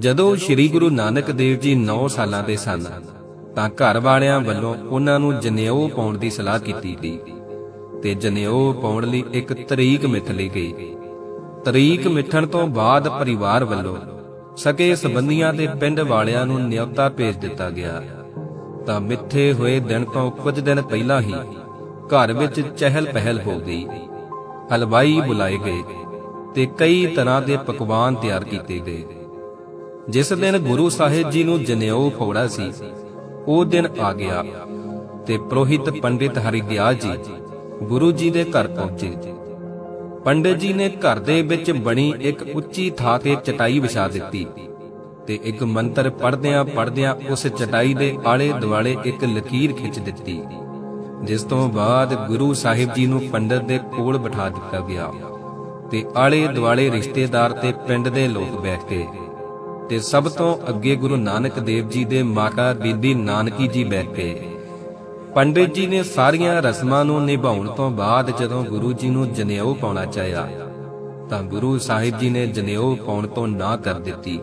ਜਦੋਂ ਸ੍ਰੀ ਗੁਰੂ ਨਾਨਕ ਦੇਵ ਜੀ 9 ਸਾਲਾਂ ਦੇ ਸਨ, ਤਾਂ ਘਰ ਵਾਲਿਆਂ ਵੱਲੋਂ ਉਹਨਾਂ ਨੂੰ ਜਨੇਊ ਪਾਉਣ ਦੀ ਸਲਾਹ ਕੀਤੀ ਗਈ ਤੇ ਜਨੇਊ ਪਾਉਣ ਲਈ ਇੱਕ ਤਰੀਕ ਮਿਥ ਲਈ ਗਈ। ਤਰੀਕ ਮਿੱਠਣ ਤੋਂ ਬਾਅਦ ਪਰਿਵਾਰ ਵੱਲੋਂ ਸਕੇ ਸਬੰਧੀਆਂ ਦੇ ਪਿੰਡ ਵਾਲਿਆਂ ਨੂੰ ਨਿਯੁਕਤਾ ਭੇਜ ਦਿੱਤਾ ਗਿਆ। ਤਾਂ ਮਿੱਥੇ ਹੋਏ ਦਿਨ ਤੋਂ ਕੁਝ ਦਿਨ ਪਹਿਲਾਂ ਹੀ ਘਰ ਵਿੱਚ ਚਹਿਲ ਪਹਿਲ ਹੋ ਗਈ। ਹਲਵਾਈ ਬੁਲਾਏ ਗਏ ਤੇ ਕਈ ਤਰ੍ਹਾਂ ਦੇ ਪਕਵਾਨ ਤਿਆਰ ਕੀਤੇ ਗਏ। ਜਿਸ ਦਿਨ ਗੁਰੂ ਸਾਹਿਬ ਜੀ ਨੂੰ ਜਨੇਊ ਫੋੜਾ ਸੀ, ਉਹ ਦਿਨ ਆ ਗਿਆ ਤੇ ਪ੍ਰੋਹਿਤ ਪੰਡਿਤ ਹਰਿਦਿਆਲ ਜੀ ਗੁਰੂ ਜੀ ਦੇ ਘਰ ਪਹੁੰਚੇ। ਪੰਡਿਤ ਜੀ ਨੇ ਘਰ ਦੇ ਵਿੱਚ ਬਣੀ ਇੱਕ ਉੱਚੀ ਥਾਂ ਤੇ ਚਟਾਈ ਵਿਛਾ ਦਿੱਤੀ ਤੇ ਇੱਕ ਮੰਤਰ ਪੜ੍ਹਦਿਆਂ ਪੜਦਿਆਂ ਉਸ ਚਟਾਈ ਦੇ ਆਲੇ ਦੁਆਲੇ ਇੱਕ ਲਕੀਰ ਖਿੱਚ ਦਿੱਤੀ, ਜਿਸ ਤੋਂ ਬਾਅਦ ਗੁਰੂ ਸਾਹਿਬ ਜੀ ਨੂੰ ਪੰਡਿਤ ਦੇ ਕੋਲ ਬਿਠਾ ਦਿੱਤਾ ਗਿਆ ਤੇ ਆਲੇ ਦੁਆਲੇ ਰਿਸ਼ਤੇਦਾਰ ਤੇ ਪਿੰਡ ਦੇ ਲੋਕ ਬੈਠ ਕੇ ਤੇ ਸਭ ਤੋਂ ਅੱਗੇ ਗੁਰੂ ਨਾਨਕ ਦੇਵ ਜੀ ਦੇ ਮਾਤਾ ਬੀਬੀ ਨਾਨਕੀ ਜੀ ਬੈਠੇ। ਪੰਡਿਤ ਜੀ ਨੇ ਸਾਰੀਆਂ ਰਸਮਾਂ ਨੂੰ ਨਿਭਾਉਣ ਤੋਂ ਬਾਅਦ ਜਦੋਂ ਗੁਰੂ ਜੀ ਨੂੰ ਜਨੇਊ ਪਾਉਣਾ ਚਾਹਿਆ, ਤਾਂ ਗੁਰੂ ਸਾਹਿਬ ਜੀ ਨੇ ਜਨੇਊ ਪਾਉਣ ਤੋਂ ਨਾ ਕਰ ਦਿੱਤੀ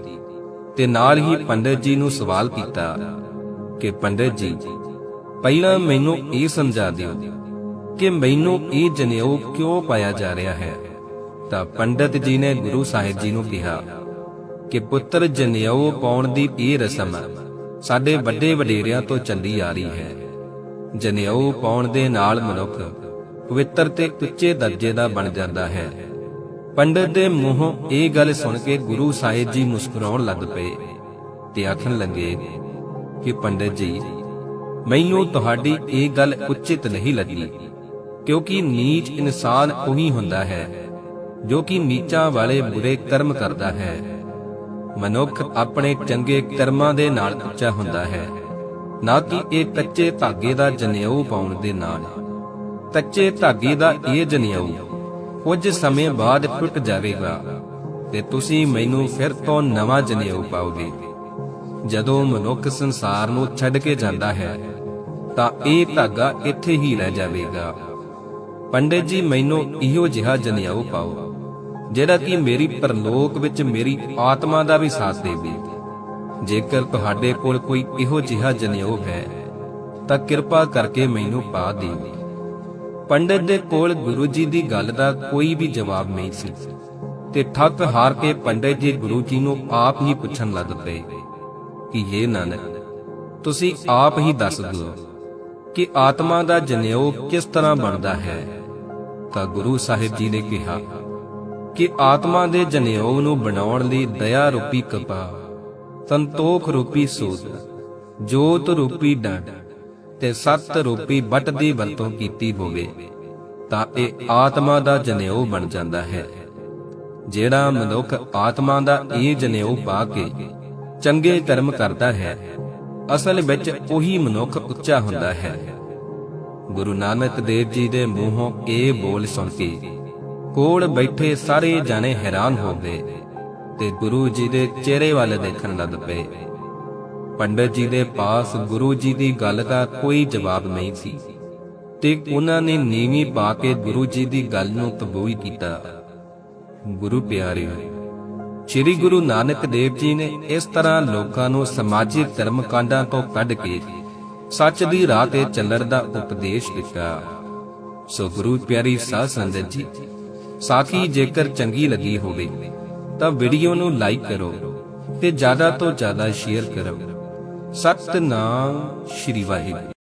ਤੇ ਨਾਲ ਹੀ ਪੰਡਿਤ ਜੀ ਨੂੰ ਸਵਾਲ ਕੀਤਾ ਕਿ, ਪੰਡਿਤ ਜੀ, ਪਹਿਲਾਂ ਮੈਨੂੰ ਇਹ ਸਮਝਾ ਦਿਓ ਕਿ ਮੈਨੂੰ ਇਹ ਜਨੇਊ ਕਿਉਂ ਪਾਇਆ ਜਾ ਰਿਹਾ ਹੈ? ਤਾਂ ਪੰਡਿਤ ਜੀ ਨੇ ਗੁਰੂ ਸਾਹਿਬ ਜੀ ਨੂੰ ਕਿਹਾ ਕਿ ਪੁੱਤਰ ਜਨੇਊ ਪਾਉਣ ਦੀ ਇਹ ਰਸਮ ਸਾਡੇ ਵੱਡੇ ਵਡੇਰਿਆਂ ਤੋਂ ਚੱਲੀ ਆ ਰਹੀ ਹੈ। ਜਨੇਊ ਪਾਉਣ ਦੇ ਨਾਲ ਮਨੁੱਖ ਪਵਿੱਤਰ ਤੇ ਉੱਚੇ ਦਰਜੇ ਦਾ ਬਣ ਜਾਂਦਾ ਹੈ। ਪੰਡਤ ਦੇ ਮੂੰਹੋਂ ਇਹ ਗੱਲ ਸੁਣ ਕੇ ਗੁਰੂ ਸਾਹਿਬ ਜੀ ਮੁਸਕਰਾਉਣ ਲੱਗ ਪਏ ਤੇ ਆਖਣ ਲੱਗੇ ਕਿ ਪੰਡਤ ਜੀ, ਮੈਨੂੰ ਤੁਹਾਡੀ ਇਹ ਗੱਲ ਉਚਿਤ ਨਹੀਂ ਲੱਗੀ, ਕਿਉਂਕਿ ਨੀਚ ਇਨਸਾਨ ਉਹੀ ਹੁੰਦਾ ਹੈ ਜੋ ਕਿ ਨੀਚਾਂ ਵਾਲੇ ਬੁਰੇ ਕਰਮ ਕਰਦਾ ਹੈ। ਮਨੁੱਖ ਆਪਣੇ ਚੰਗੇ ਕਰਮਾਂ ਦੇ ਨਾਲ ਉੱਚਾ ਹੁੰਦਾ ਹੈ। ਨਾ ਕਿ ਇਹ ਕੱਚੇ ਧਾਗੇ ਦਾ ਜਨੇਊ ਪਾਉਣ ਦੇ ਨਾਲ। ਕੱਚੇ ਧਾਗੇ ਦਾ ਇਹ ਜਨੇਊ, ਕੁਝ ਸਮੇਂ ਬਾਅਦ ਟੁੱਟ ਜਾਵੇਗਾ ਤੇ ਤੁਸੀਂ ਮੈਨੂੰ ਫਿਰ ਤੋਂ ਨਵਾਂ ਜਨੇਊ ਪਾਓਗੇ। ਜਦੋਂ ਮਨੁੱਖ ਸੰਸਾਰ ਨੂੰ ਛੱਡ ਕੇ ਜਾਂਦਾ ਹੈ, ਤਾਂ ਇਹ ਧਾਗਾ ਇੱਥੇ ਹੀ ਰਹਿ ਜਾਵੇਗਾ। ਪੰਡਿਤ ਜੀ, ਮੈਨੂੰ ਇਹੋ ਜਿਹਾ ਜਨੇਊ ਪਾਓ। ਜਿਹੜਾ ਕਿ ਮੇਰੀ ਪਰਲੋਕ ਵਿੱਚ ਮੇਰੀ ਆਤਮਾ ਦਾ ਵੀ ਸਾਥ ਦੇਵੇ। ਜੇਕਰ ਤੁਹਾਡੇ ਕੋਲ ਕੋਈ ਇਹੋ ਜਿਹਾ ਜਨੇਊ ਹੈ, ਤਾਂ ਕਿਰਪਾ ਕਰਕੇ ਮੈਨੂੰ ਪਾ ਦਿਓ। ਪੰਡਿਤ ਦੇ ਕੋਲ ਗੁਰੂ ਜੀ ਦੀ ਗੱਲ ਦਾ ਕੋਈ ਵੀ ਜਵਾਬ ਨਹੀਂ ਸੀ। ਤੇ ਠੱਕ ਹਾਰ ਕੇ ਪੰਡਿਤ ਜੀ ਗੁਰੂ ਜੀ ਨੂੰ ਆਪ ਹੀ ਪੁੱਛਣ ਲੱਗ ਪਏ ਕਿ ਇਹ ਨਾਨਕ, ਤੁਸੀਂ ਆਪ ਹੀ ਦੱਸ ਦਿਓ ਕਿ ਆਤਮਾ ਦਾ ਜਨੇਊ ਕਿਸ ਤਰ੍ਹਾਂ ਬਣਦਾ ਹੈ? ਤਾਂ ਗੁਰੂ ਸਾਹਿਬ ਜੀ ਨੇ ਕਿਹਾ ਕਿ ਆਤਮਾ ਦੇ ਜਨੇਊ ਨੂੰ ਬਣਾਉਣ ਲਈ ਦਇਆ ਰੂਪੀ ਕਪਾ ਸੰਤੋਖ ਰੂਪੀ ਸੂਤ, ਜੋਤ ਰੂਪੀ ਡੰਡ ਤੇ ਸਤ ਰੂਪੀ ਬੱਟ ਦੀ ਵਰਤੋਂ ਕੀਤੀ ਹੋਵੇ, ਤਾਂ ਇਹ ਆਤਮਾ ਦਾ ਜਨੇਊ ਬਣ ਜਾਂਦਾ ਹੈ। ਜਿਹੜਾ ਮਨੁੱਖ ਆਤਮਾ ਦਾ ਇਹ ਜਨੇਊ ਪਾ ਕੇ ਚੰਗੇ ਕਰਮ ਕਰਦਾ ਹੈ, ਅਸਲ ਵਿੱਚ ਉਹੀ ਮਨੁੱਖ ਉੱਚਾ ਹੁੰਦਾ ਹੈ। ਗੁਰੂ ਨਾਨਕ ਦੇਵ ਜੀ ਦੇ ਮੂੰਹੋਂ ਇਹ ਬੋਲ ਸੁਣ ਕੇ ਕੋਲ ਬੈਠੇ ਸਾਰੇ ਜਾਣੇ ਹੈਰਾਨ ਹੋ ਗਏ ਤੇ ਗੁਰੂ ਜੀ ਦੇ ਚਿਹਰੇ ਵੱਲ ਦੇਖਣ ਲੱਗ ਪਏ। ਪੰਡਤ ਜੀ ਦੇ ਪਾਸ ਗੁਰੂ ਜੀ ਦੀ ਗੱਲ ਦਾ ਕੋਈ ਜਵਾਬ ਨਹੀਂ ਸੀ ਤੇ ਉਹਨਾਂ ਨੇ ਨੀਵੀਂ ਪਾ ਕੇ ਗੁਰੂ ਜੀ ਦੀ ਗੱਲ ਨੂੰ ਕਬੂਲ ਕੀਤਾ। ਗੁਰੂ ਪਿਆਰਿਓ, ਸ੍ਰੀ ਗੁਰੂ ਨਾਨਕ ਦੇਵ ਜੀ ਨੇ ਇਸ ਤਰ੍ਹਾਂ ਲੋਕਾਂ ਨੂੰ ਸਮਾਜਿਕ ਧਰਮ ਕਾਂਡਾਂ ਤੋਂ ਕੱਢ ਕੇ ਸੱਚ ਦੀ ਰਾਹ ਤੇ ਚੱਲਣ ਦਾ ਉਪਦੇਸ਼ ਦਿੱਤਾ। ਸੋ ਗੁਰੂ ਪਿਆਰੀ ਸਾਧ ਸੰਗਤ ਜੀ ਸਾਥੀ ਜੇਕਰ ਚੰਗੀ ਲੱਗੀ ਹੋਵੇ, ਤਾਂ ਵੀਡੀਓ ਨੂੰ ਲਾਈਕ ਕਰੋ ਤੇ ਜ਼ਿਆਦਾ ਤੋਂ ਜ਼ਿਆਦਾ ਸ਼ੇਅਰ ਕਰੋ। ਸਤਨਾਮ ਸ਼੍ਰੀ ਵਾਹਿਗੁਰੂ।